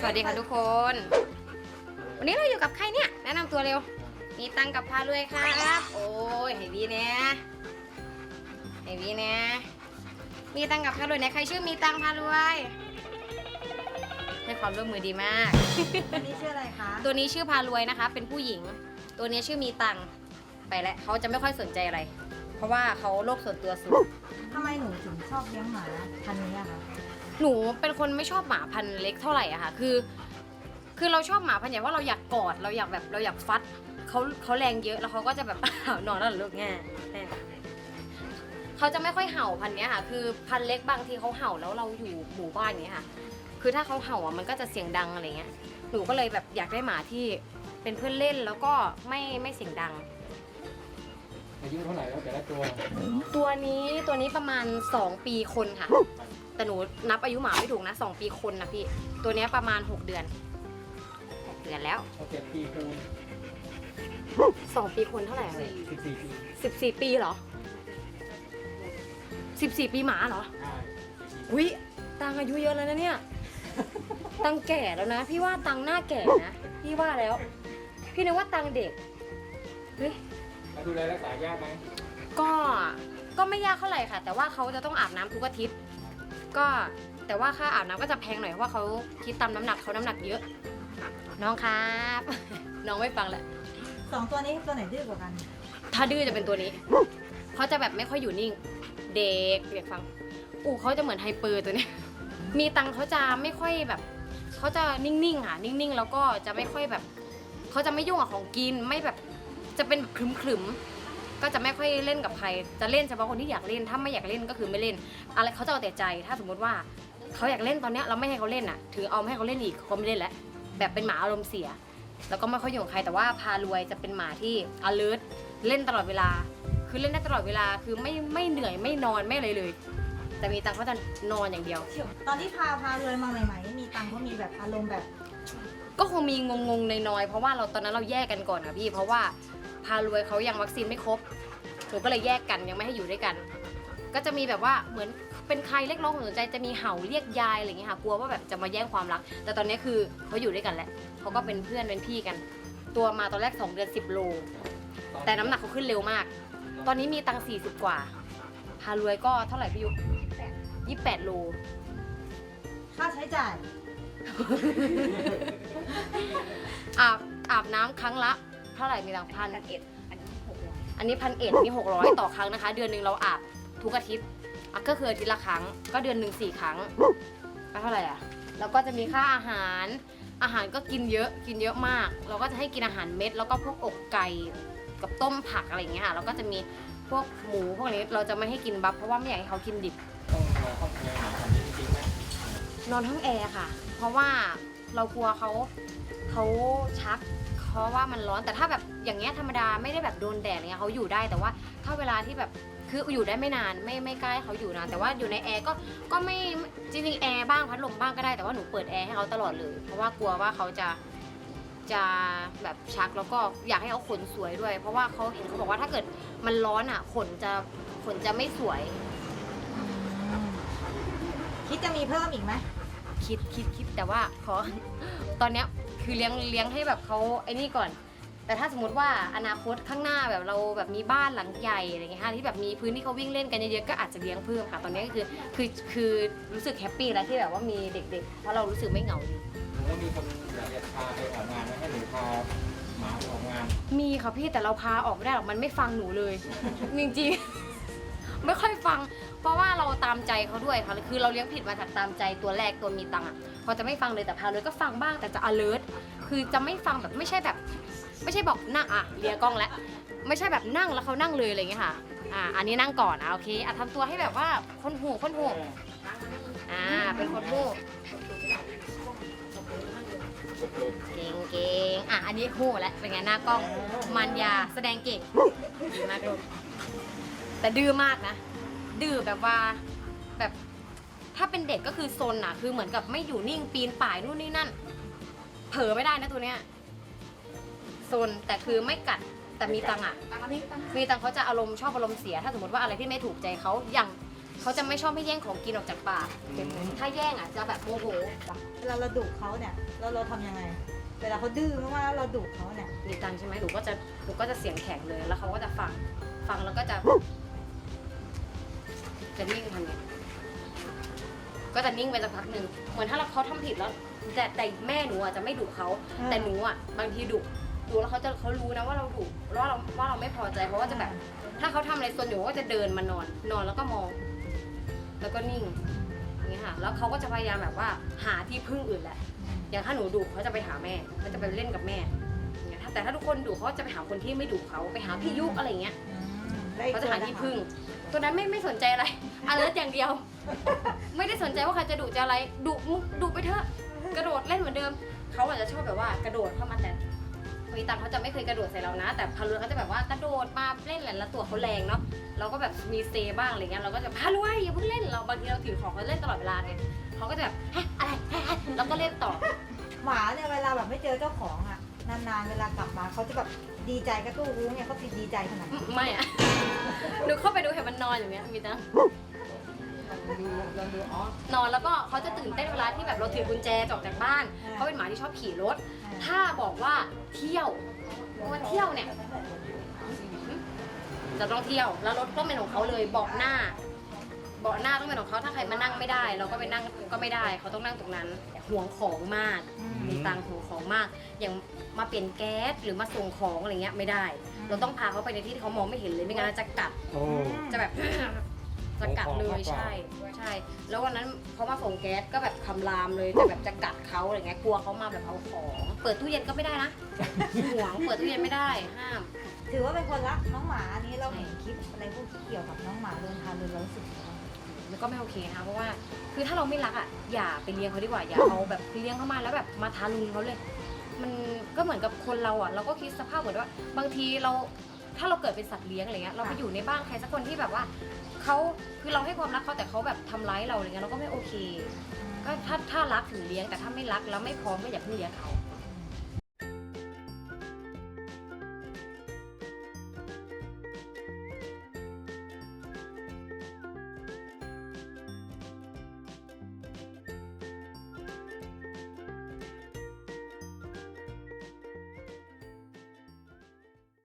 สวัสดีค่ะทุกคน วันนี้เราอยู่กับใครเนี่ย แนะนำตัวเร็ว มีตังกับพารวยครับ โอ้ยให้วีเนี่ยให้วีเนี่ยมีตังกับพารวยเนี่ยใครชื่อมีตังพารวย ให้ความร่วมมือดีมาก อันนี้ชื่ออะไรคะ ตัวนี้ชื่อพารวยนะคะ เป็นผู้หญิง ตัวนี้ชื่อมีตังไปแล้วเขาจะไม่ค่อยสนใจอะไร เพราะว่าเขาโลกส่วนตัวสูง ทำไมหนูถึงชอบเลี้ยงหมาพันธุ์นี้อะคะ หนูเป็นคนไม่ชอบหมาพันธุ์เล็กเท่าไหร่อะค่ะ คือ คือเราชอบหมาพันธุ์ใหญ่ว่าเราอยากกอด เราอยากแบบเราอยากฟัดเขาเขาแรงเยอะแล้วเขาก็จะแบบอ้าวนอนแล้วเหรอลูกแง่แง่เขาจะไม่ค่อยเห่าพันธุ์เนี้ยค่ะ คือพันธุ์เล็กบางทีเขาเห่าแล้วเราอยู่หมู่บ้านเนี้ยค่ะ คือถ้าเขาเห่าอะมันก็จะเสียงดังอะไรเงี้ย หนูก็เลยแบบอยากได้หมาที่เป็นเพื่อนเล่นแล้วก็ไม่ไม่เสียงดัง อายุเท่าไหร่แล้วแต่ละตัว ตัวนี้ตัวนี้ประมาณ 2 ปีคนค่ะ แต่หนูนับอายุหมาไม่ถูกนะ2ปีคนนะพี่ ตัวเนี้ยประมาณ6เดือน6เดือนแล้วเอาเจ็ดปีคูณ2ปีคนเท่าไหร่สิบสี่ปีสิบสี่ปีเหรอสิบสี่ปีหมาเหรอ ใช่อุ้ยตังอายุเยอะแล้วนะเนี่ย ตังแก่แล้วนะ พี่ว่าตังหน้าแก่นะ พี่ว่าแล้ว พี่นึกว่าตังเด็กเฮ้ย แล้วดูแลรักษายากไหมก็ก็ไม่ยากเท่าไหร่ค่ะ แต่ว่าเขาจะต้องอาบน้ำทุกอาทิตย์ ก็แต่ว่าค่าอาบน้ำก็จะแพงหน่อยเพราะว่าเขาคิดตามน้ำหนักเขาน้ำหนักเยอะ น้องครับ น้องไม่ฟังแหละ สองตัวนี้ตัวไหนดื้อกว่ากัน ถ้าดื้อจะเป็นตัวนี้เขาจะแบบไม่ค่อยอยู่นิ่ง เด็กเด็กฟัง อูเขาจะเหมือนไฮเปอร์ตัวเนี้ยมีตังค์เขาจะไม่ค่อยแบบเขาจะนิ่งๆค่ะนิ่งๆ แล้วก็จะไม่ค่อยแบบเขาจะไม่ยุ่งกับของกินไม่แบบจะเป็นแบบครึมๆ ก็จะไม่ค่อยเล่นกับใคร จะเล่นเฉพาะคนที่อยากเล่น ถ้าไม่อยากเล่นก็คือไม่เล่น อะไรเขาจะเอาแต่ใจ ถ้าสมมติว่าเขาอยากเล่นตอนเนี้ยเราไม่ให้เขาเล่นอะ ถือเอาไม่ให้เขาเล่นอีกเขาไม่เล่นแล้ว แบบเป็นหมาอารมณ์เสีย แล้วก็ไม่ค่อยอยู่กับใคร แต่ว่าพารวยจะเป็นหมาที่ alert เล่นตลอดเวลา คือเล่นได้ตลอดเวลา คือไม่ไม่เหนื่อยไม่นอนไม่อะไรเลย แต่มีตังค์เขาจะนอนอย่างเดียว ตอนที่พาพาเลยมาใหม่ๆนี่มีตังค์เขามีแบบอารมณ์แบบ ก็คงมีงงๆน้อยๆเพราะว่าเราตอนนั้นเราแยกกันก่อนนะพี่ เพราะว่า พารวยเขายังวัคซีนไม่ครบหนูก็เลยแยกกันยังไม่ให้อยู่ด้วยกัน ก็จะมีแบบว่าเหมือนเป็นใครเรียกร้องความสนใจจะมีเห่าเรียกยายอะไรอย่างเงี้ยค่ะกลัวว่าแบบจะมาแย่งความรัก แต่ตอนนี้คือเขาอยู่ด้วยกันแล้วเขาก็เป็นเพื่อนเป็นพี่กัน ตัวมาตอนแรก 2 เดือน 10 โล แต่น้ำหนักเขาขึ้นเร็วมาก ตอนนี้มีตังค์40 กว่า พารวยก็เท่าไหร่พี่ยุยี่แปดโล ค่าใช้จ่ายอาบอาบน้ำครั้งละ เท่าไหร่มีตังพันเอ็ดอันนี้พันเอ็ดนี่หกร้อยต่อครั้งนะคะ เดือนหนึ่งเราอาบทุกอาทิตย์อะก็คืออาทิตย์ละครั้ง ก็เดือนหนึ่งสี่ครั้งก็เท่าไหร่อะแล้วก็จะมีค่าอาหาร อาหารก็กินเยอะกินเยอะมาก เราก็จะให้กินอาหารเม็ด แล้วก็พวกอกไก่กับต้มผักอะไรอย่างเงี้ยค่ะแล้วก็จะมีพวกหมูพวกนี้เราจะไม่ให้กินบัฟเพราะว่าไม่อยากให้เขากินดิบ ต้องรอห้องแอร์หมาแบบนี้จริงๆไหมนอนห้องแอร์ค่ะ เพราะว่าเรากลัวเขาเขาชัก เพราะว่ามันร้อนแต่ถ้าแบบอย่างเงี้ยธรรมดาไม่ได้แบบโดนแดดอะไรเงี้ยเขาอยู่ได้แต่ว่าถ้าเวลาที่แบบคืออยู่ได้ไม่นานไม่ไม่ใกล้เขาอยู่นานแต่ว่าอยู่ในแอร์ก็ก็ไม่จริงๆแอร์บ้างพัดลมบ้างก็ได้แต่ว่าหนูเปิดแอร์ให้เขาตลอดเลย เพราะว่ากลัวว่าเขาจะจะแบบชักแล้วก็อยากให้เขาขนสวยด้วย เพราะว่าเขาเห็นเขาบอกว่าถ้าเกิดมันร้อนอะขนจะขนจะไม่สวย คิดจะมีเพิ่มอีกไหมคิดคิดคิดแต่ว่าขอตอนเนี้ย คือเลี้ยงเลี้ยงให้แบบเขาไอ้นี่ก่อน แต่ถ้าสมมติว่าอนาคตข้างหน้าแบบเราแบบมีบ้านหลังใหญ่อะไรเงี้ยค่ะที่แบบมีพื้นที่เขาวิ่งเล่นกันเยอะๆก็อาจจะเลี้ยงเพิ่มค่ะ ตอนนี้ก็คือคือคือรู้สึกแฮปปี้แล้วที่แบบว่ามีเด็กๆเพราะเรารู้สึกไม่เหงาดีหรือว่ามีคนอยากจะพาไปออกงานไหมให้หนูพาหมาไปออกงาน มีค่ะพี่แต่เราพาออกไม่ได้หรอกมันไม่ฟังหนูเลย จริงๆ ไม่ค่อยฟัง เพราะว่าเราตามใจเขาด้วยค่ะคือเราเลี้ยงผิดมาจากตามใจตัวแรกตัวมีตังค์อะพอจะไม่ฟังเลยแต่พาเลยก็ฟังบ้างแต่จะ alert คือจะไม่ฟังแบบไม่ใช่แบบ ไม่ใช่บอกนั่งอะเลียกล้องแล้วไม่ใช่แบบนั่งแล้วเขานั่งเลยอะไรอย่างเงี้ยค่ะอ่าอันนี้นั่งก่อนอะโอเคอะทำตัวให้แบบว่าคนหูคนหูอ่าเป็นคนหูเก่งเก่งอะอันนี้หูแล้วเป็นไงหน้ากล้องมันยาแสดงเก่งดีมากลูก แต่ดื้อมากนะ ดื้อแบบว่าแบบถ้าเป็นเด็กก็คือซนอะ คือเหมือนกับไม่อยู่นิ่งปีนป่ายนู่นนี่นั่น เผลอไม่ได้นะตัวเนี้ยซนแต่คือไม่กัดแต่มีตังค์อะมีตังค์เขาจะอารมณ์ชอบอารมณ์เสีย ถ้าสมมติว่าอะไรที่ไม่ถูกใจเขาอย่างเขาจะไม่ชอบให้แย่งของกินออกจากปากอืมถ้าแย่งอะจะแบบโมโหเวลาเราดุเขาเนี่ยเราเราทำยังไง เวลาเขาดื้อมากๆแล้วเราดุเขาเนี่ยมีตังค์ใช่ไหมหนูก็จะหนูก็จะเสียงแข็งเลยแล้วเขาก็จะฟังฟังแล้วก็จะ จะนิ่งทำไงก็จะนิ่งไปสักพักหนึ่งเหมือนถ้าเราเขาทำผิดแล้ว แต่แต่แม่หนูอะจะไม่ดุเขาอ่าแต่หนูอะบางทีดุดุแล้วเขาจะเขารู้นะว่าเราดุว่าเราว่าเราไม่พอใจเพราะว่าจะแบบ ถ้าเขาทำอะไรส่วนหนูก็จะเดินมานอน นอนแล้วก็มอง แล้วก็นิ่งอย่างนี้ค่ะ แล้วเขาก็จะพยายามแบบว่า หาที่พึ่งอื่นแหละ อย่างถ้าหนูดุเขาจะไปหาแม่เขาจะไปเล่นกับแม่อย่างเงี้ยถ้าแต่ถ้าทุกคนดุเขาจะไปหาคนที่ไม่ดุเขาไปหาพี่ยุกอะไรอย่างเงี้ยอืมแล้วอีกเขาจะหาตัวที่นคพึ่ง ตัวนั้นไม่ไม่สนใจอะไรอเลิร์อย่างเดียว ไม่ได้สนใจว่าใครจะดุจะอะไรดุมุกดุไปเถอะ กระโดดเล่นเหมือนเดิม เขาอาจจะชอบแบบว่ากระโดดเข้ามาแต่มีตังเขาจะไม่เคยกระโดดใส่เรานะ แต่พารุเขาจะแบบว่ากระโดดมาเล่นแหละแล้วตัวเขาแรงเนาะเราก็แบบมีเซบ้างอะไรเงี้ยเราก็จะพาลุยอย่าเพิ่งเล่นเราบางทีเราถือของเขาเล่นตลอดเวลาไงเขาก็จะแบบฮะอะไรฮะฮะแล้วก็เล่นต่อหมาเนี่ยเวลาแบบไม่เจอเจ้าของอะนานๆเวลากลับมาเขาจะแบบดีใจก็ตู้รู้เนี่ยเขาติดดีใจขนาดไหนไม่อะ อนอย่างเงี้ยมีตังนอนแล้วก็เขาจะตื่นเต้นเวลาที่แบบเราถือกุญแจจะออกจากบ้านเขาเป็นหมาที่ชอบขี่รถ ถ้าบอกว่าเที่ยวว่าเที่ยวเนี่ยจะต้องเที่ยวแล้วรถก็เป็นของเขาเลยเบาะหน้าเบาะหน้าต้องเป็นของเขาถ้าใครมานั่งไม่ได้ เราก็ไปนั่งก็ไม่ได้ เขาต้องนั่งตรงนั้นห่วงของมากมีตังห่วงของมากอย่าง มาเปลี่ยนแก๊สหรือมาส่งของอะไรเงี้ยไม่ได้ เราต้องพาเขาไปในที่ที่เขามองไม่เห็นเลยไม่งั้นจะกัดโอ้ จะแบบ จะกัดเลโอ้ยของมากกว่าใช่ ใช่ แล้ววันนั้นเขามาส่งแก๊สก็แบบคำรามเลยจะแบบจะกัดเขาอะไรเงี้ยกลัวเขามาแบบเอาของเปิดตู้เย็นก็ไม่ได้นะห่วงเปิดตู้เย็นไม่ได้ห้าม ถือว่าเป็นคนรักน้องหมาอันนี้เราเห็นคลิปอะไรพวกที่เกี่ยวกับน้องหมาเดินทางเลยเรารู้สึกยังไงแล้วก็ไม่โอเคนะคะเพราะว่าคือถ้าเราไม่รักอะอย่าไปเลี้ยงเขาดีกว่าอย่าเอาแบบเลี้ยงเข้ามาแล้วแบบมาทารุณเขาเลย มันก็เหมือนกับคนเราอะเราก็คิดสภาพเหมือนว่า บางทีเราถ้าเราเกิดเป็นสัตว์เลี้ยงอะไรเงี้ยเราไปอยู่ในบ้านใครสักคนที่แบบว่าเขาคือเราให้ความรักเขาแต่เขาแบบทำร้ายเราอะไรเงี้ยเราก็ไม่โอเค ก็ถ้าถ้ารักถึงเลี้ยงแต่ถ้าไม่รักแล้วไม่พร้อมก็อย่าเพิ่งเลี้ยงเขา